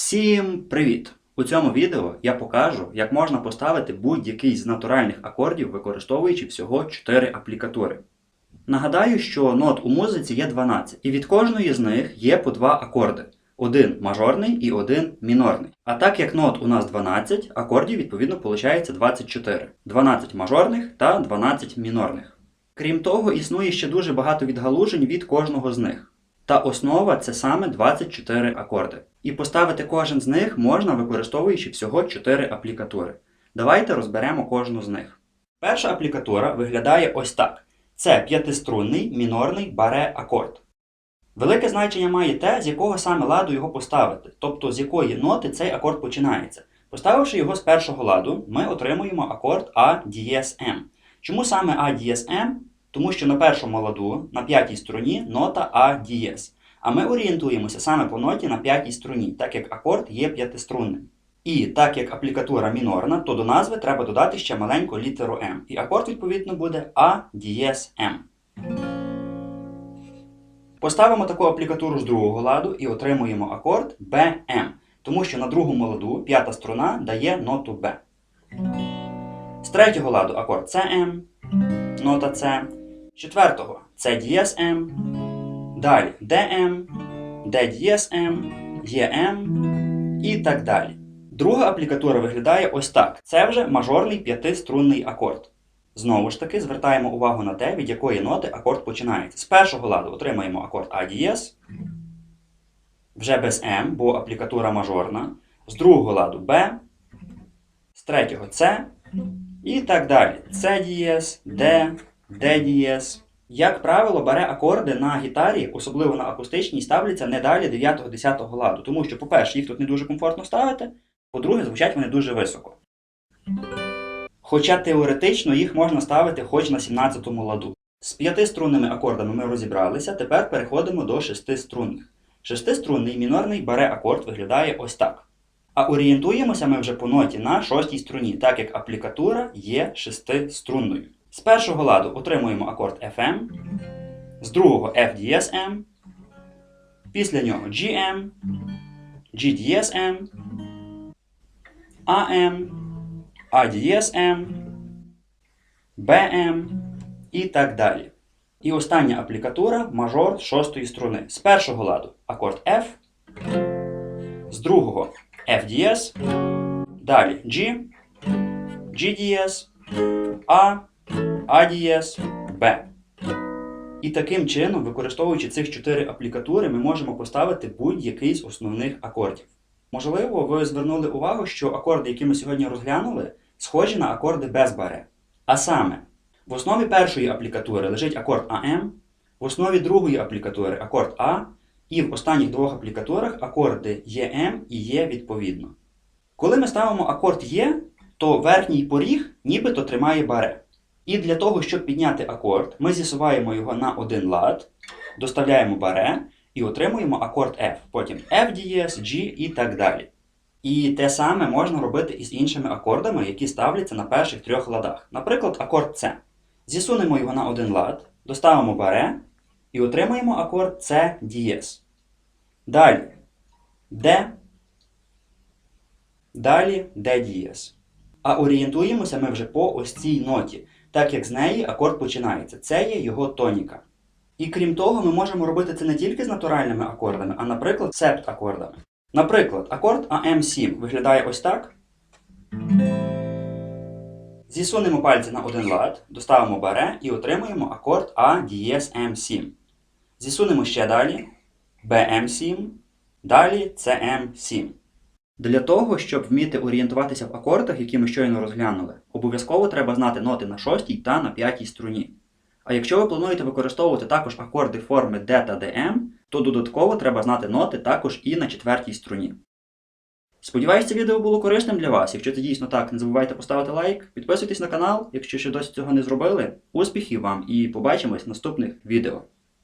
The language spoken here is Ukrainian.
Всім привіт! У цьому відео я покажу, як можна поставити будь-який з натуральних акордів, використовуючи всього 4 аплікатури. Нагадаю, що нот у музиці є 12, і від кожної з них є по два акорди: один мажорний і один мінорний. А так як нот у нас 12, акордів відповідно виходить 24: 12 мажорних та 12 мінорних. Крім того, існує ще дуже багато відгалужень від кожного з них. Та основа це саме 24 акорди. І поставити кожен з них можна використовуючи всього 4 аплікатури. Давайте розберемо кожну з них. Перша аплікатура виглядає ось так: це п'ятиструнний мінорний баре акорд. Велике значення має те, з якого саме ладу його поставити, тобто з якої ноти цей акорд починається. Поставивши його з першого ладу, ми отримуємо акорд А дієс М. Чому саме А дієс М? Тому що на першому ладу, на п'ятій струні, нота А дієс. А ми орієнтуємося саме по ноті на п'ятій струні, так як акорд є п'ятиструнним. І так як аплікатура мінорна, то до назви треба додати ще маленьку літеру М. І акорд, відповідно, буде А дієс М. Поставимо таку аплікатуру з другого ладу і отримуємо акорд БМ, тому що на другому ладу п'ята струна дає ноту Б. З третього ладу акорд СМ, нота С. Четвертого це дієс М. Далі ДМ, Д дієс М, ЄМ і так далі. Друга аплікатура виглядає ось так. Це вже мажорний п'ятиструнний акорд. Знову ж таки, звертаємо увагу на те, від якої ноти акорд починається. З першого ладу отримаємо акорд А вже без М, бо аплікатура мажорна. З другого ладу Б, з третього С і так далі. С дієс, Д, Д дієс. Як правило, бере акорди на гітарі, особливо на акустичній, ставляться не далі 9-10 ладу, тому що, по-перше, їх тут не дуже комфортно ставити, по-друге, звучать вони дуже високо. Хоча теоретично їх можна ставити хоч на 17-му ладу. З п'ятиструнними акордами ми розібралися, тепер переходимо до шестиструнних. Шестиструнний мінорний баре акорд виглядає ось так. А орієнтуємося ми вже по ноті на шостій струні, так як аплікатура є шестиструнною. З першого ладу отримуємо акорд FM, з другого F дієс M, після нього GM, G дієс M, AM, М, BM і так далі. І остання аплікатура мажор шостої струни. З першого ладу акорд F, з другого F дієс, далі G, G дієс, А, А дієс, Б. І таким чином, використовуючи цих чотири аплікатури, ми можемо поставити будь-який з основних акордів. Можливо, ви звернули увагу, що акорди, які ми сьогодні розглянули, схожі на акорди без баре. А саме, в основі першої аплікатури лежить акорд АМ, в основі другої аплікатури акорд А, і в останніх двох аплікатурах акорди ЄМ і Є відповідно. Коли ми ставимо акорд Є, то верхній поріг нібито тримає баре. І для того, щоб підняти акорд, ми зісуваємо його на один лад, доставляємо баре і отримуємо акорд F. Потім F дієс, G і так далі. І те саме можна робити і з іншими акордами, які ставляться на перших трьох ладах. Наприклад, акорд С. Зісунемо його на один лад, доставимо баре і отримаємо акорд С дієс. Далі D. Далі D дієс. А орієнтуємося ми вже по ось цій ноті, так як з неї акорд починається. Це є його тоніка. І крім того, ми можемо робити це не тільки з натуральними акордами, а, наприклад, септ-акордами. Наприклад, акорд АМ7 виглядає ось так. Зісунемо пальці на один лад, доставимо баре і отримуємо акорд А дієс М7. Зісунемо ще далі БМ7, далі СМ7. Для того, щоб вміти орієнтуватися в акордах, які ми щойно розглянули, обов'язково треба знати ноти на шостій та на п'ятій струні. А якщо ви плануєте використовувати також акорди форми D та DM, то додатково треба знати ноти також і на четвертій струні. Сподіваюсь, це відео було корисним для вас. Якщо це дійсно так, не забувайте поставити лайк, підписуйтесь на канал, якщо ще досі цього не зробили. Успіхів вам і побачимось в наступних відео.